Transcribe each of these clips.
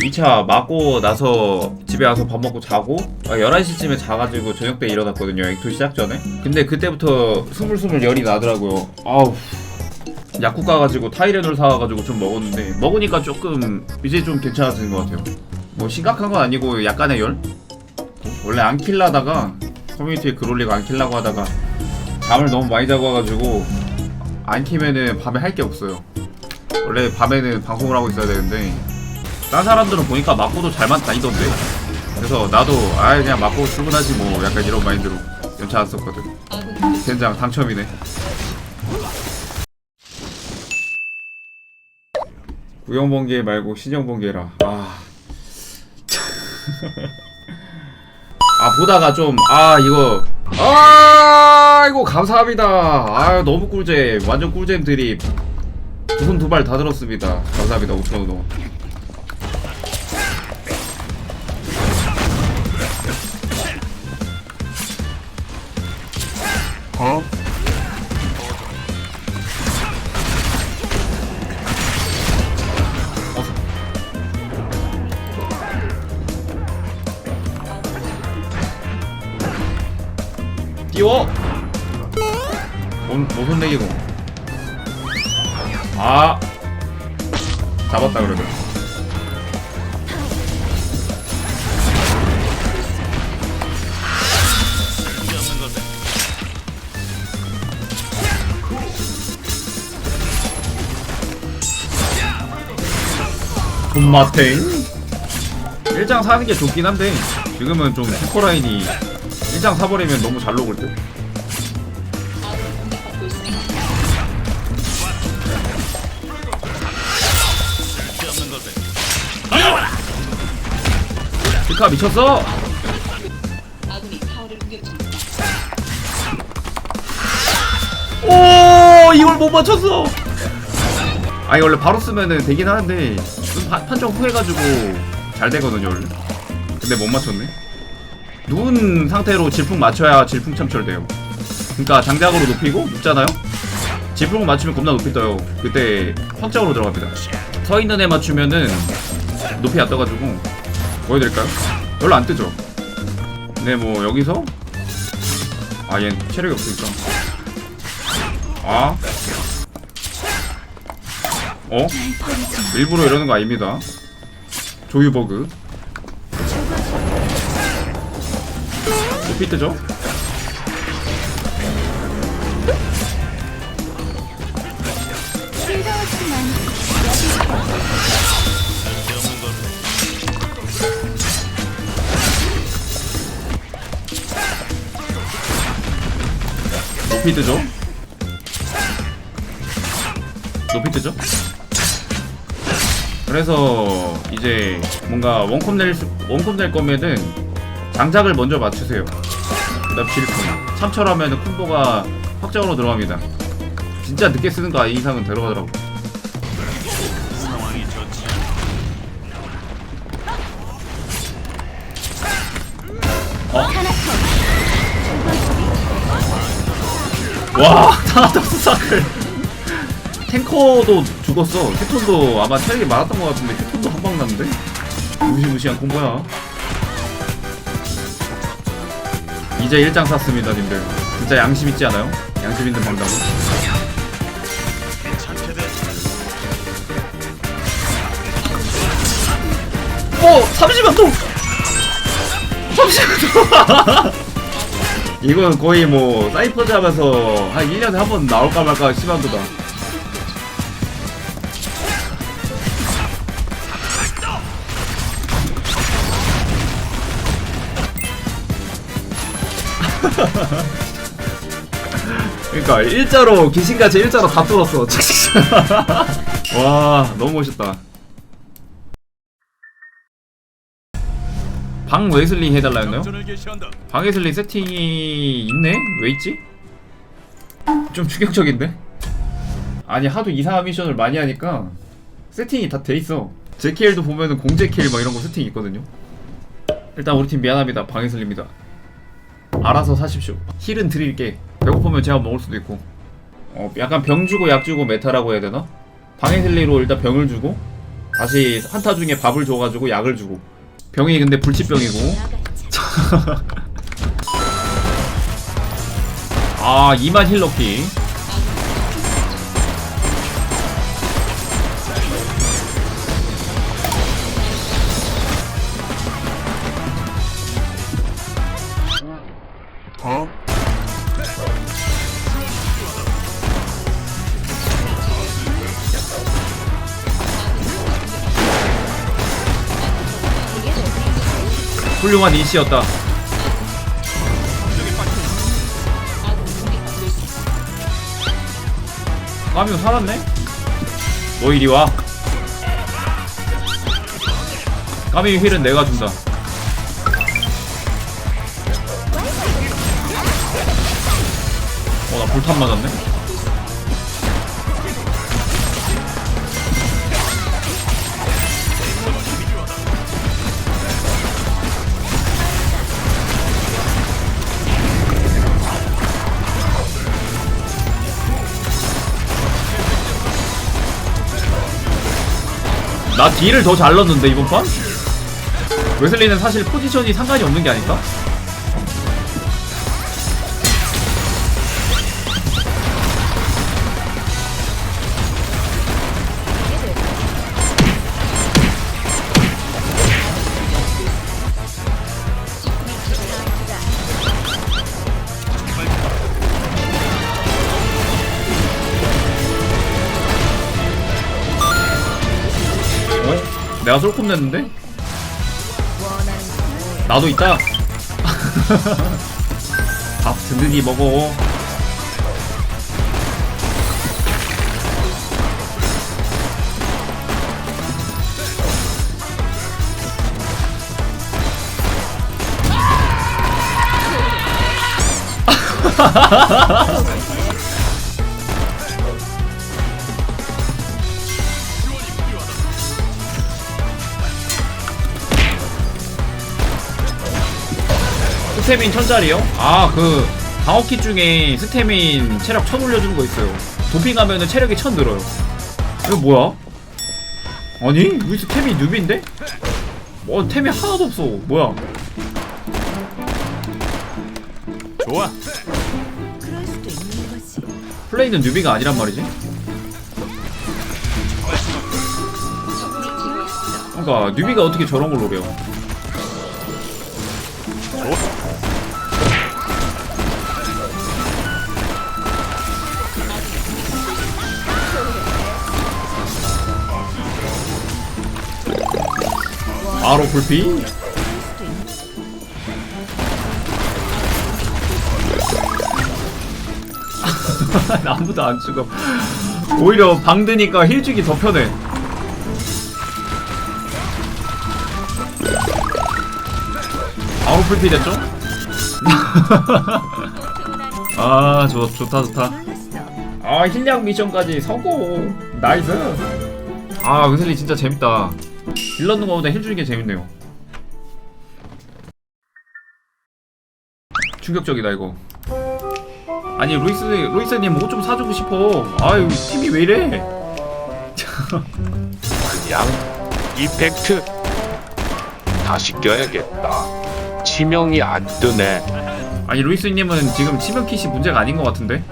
2차 맞고 나서 집에 와서 밥 먹고 자고 11시쯤에 자가지고 저녁 때 일어났거든요. 액토 시작 전에. 근데 그때부터 스물스물 열이 나더라고요. 아우. 약국 가가지고 타이레놀 사와가지고 좀 먹었는데 먹으니까 조금 이제 좀 괜찮아지는 것 같아요. 뭐 심각한 건 아니고 약간의 열? 원래 안 킬라다가 커뮤니티에 글 올리고 안 킬라고 하다가 잠을 너무 많이 자고 와가지고 안 키면은 밤에 할 게 없어요. 원래 밤에는 방송을 하고 있어야 되는데 딴 사람들은 보니까 맞고도 잘만 다니던데. 그래서 나도 아 그냥 맞고 출근하지 뭐 약간 이런 마인드로 연차 왔었거든. 젠장 당첨이네. 구형번개 말고 신형번개라. 아. 아 보다가 좀 아 이거. 아 이거 감사합니다. 아 너무 꿀잼. 완전 꿀잼 드립 두손 두 발 다 들었습니다. 감사합니다. 5천원 온 모손 내기고 아. 잡았다 그래도. 돈마탱 일장 사는 게 좋긴 한데 지금은 좀 슈퍼라인이 일장 사버리면 너무 잘 녹을 듯. 피카 미쳤어. 오 이걸 못 맞췄어. 아니 원래 바로 쓰면은 되긴 하는데 좀 파- 판정 후해가지고 잘 되거든요 원래. 근데 못 맞췄네 누운 상태로 질풍 맞춰야 질풍 참철돼요 그러니까 장작으로 높이고 눕잖아요 질풍 맞추면 겁나 높이 떠요 그때 확정으로 들어갑니다 서 있는 애 맞추면은 높이 안 떠가지고 보여드릴까요? 별로 안 뜨죠 근데 뭐 여기서 아얘 체력이 없으니까 아? 어? 일부러 이러는 거 아닙니다. 조유버그. 뜨죠? 높이 뜨죠? 높이 뜨죠? 그래서 이제 뭔가 원컵 낼 수- 원컵 낼 거면은 장작을 먼저 맞추세요. 그다음 질풍. 참철하면은 콤보가 확정으로 들어갑니다. 진짜 늦게 쓰는 거 이상은 들어가더라고. 어? 와, 타나토스 사클. 탱커도 죽었어. 휴톤도 아마 체력이 많았던 것 같은데 휴톤도 한 방 났는데? 무시무시한 콤보야. 이제 일장 샀습니다, 님들. 진짜 양심 있지 않아요? 양심 있는 방법은. 어! 30만 동! 30만 동! 이건 거의 뭐 사이퍼즈 하면서 한 1년에 한 번 나올까 말까 심한도다. 그러니까 일자로 귀신같이 일자로 다 뚫었어. 와 너무 멋있다. 방 웨슬리 해달라 했나요? 방 웨슬리 세팅이 있네? 왜 있지? 좀 충격적인데? 아니 하도 이상한 미션을 많이 하니까 세팅이 다 돼 있어. 제킬도 보면은 공제킬 막 이런 거 세팅 있거든요. 일단 우리 팀 미안합니다. 방 웨슬리입니다. 알아서 사십시오. 힐은 드릴게. 배고프면 제가 먹을 수도 있고. 어, 약간 병 주고 약 주고 메타라고 해야 되나? 방해슬리로 일단 병을 주고 다시 한타 중에 밥을 줘가지고 약을 주고 병이 근데 불치병이고 아 이만 힐러키 훌륭한 인시였다. 까뮤 살았네? 너 이리 와. 까뮤 힐은 내가 준다. 어나 불탄 맞았네 나 딜을 더 잘 넣었는데 이번 판? 웨슬리는 사실 포지션이 상관이 없는 게 아닐까? 내가 솔콤 냈는데? 나도 있다. 밥 든든히 먹어. 스태민 천짜리요? 아, 그, 방어킷 중에 스태민 체력 천 올려주는 거 있어요. 도핑하면은 체력이 천 늘어요. 이거 뭐야? 아니, 루이스 템이 누비인데? 어, 템이 하나도 없어. 뭐야? 좋아. 그럴 수도 있는 거지. 플레이는 뉴비가 아니란 말이지? 그러니까 뉴비가 어떻게 저런 걸 노려? 바로 불피? 아무도 안 죽어. 오히려 방드니까 힐 주기 더 편해. 풀피 됐죠? 아, 좋, 좋다, 좋다. 아, 힐량 미션까지 성공! 나이스! 아, 은슬리 진짜 재밌다. 힐 넣는 거보다 힐 주는 게 재밌네요. 충격적이다, 이거. 아니, 루이스, 루이스님 옷좀 사주고 싶어. 아유, 팀이 왜 이래? 양 이펙트 다시 껴야겠다. 치명이 안 뜨네. 아니, 루이스님은 지금 치명 킷이 문제가 아닌 것 같은데?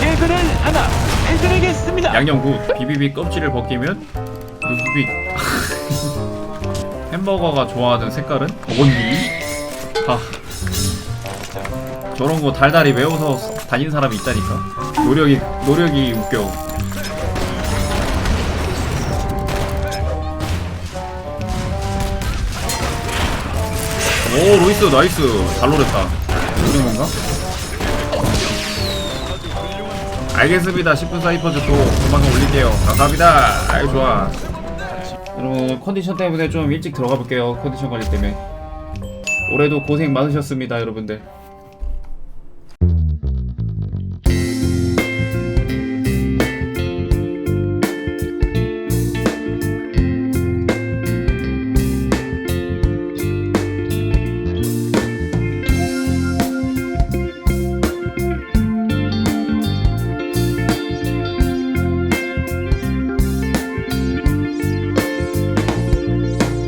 개그를 하나 해드리겠습니다. 양념 굿 비비비 껍질을 벗기면 누비 햄버거가 좋아하는 색깔은 어건디 아 저런 거 달달이 외워서 다닌 사람이 있다니까 노력이 노력이 웃겨 오 로이스 나이스. 잘 노렸다. 노린 건가? 알겠습니다. 10분 사이퍼즈 또 조만간 올릴게요. 감사합니다. 아이 좋아. 여러분 컨디션 때문에 좀 일찍 들어가 볼게요. 컨디션 관리 때문에. 올해도 고생 많으셨습니다 여러분들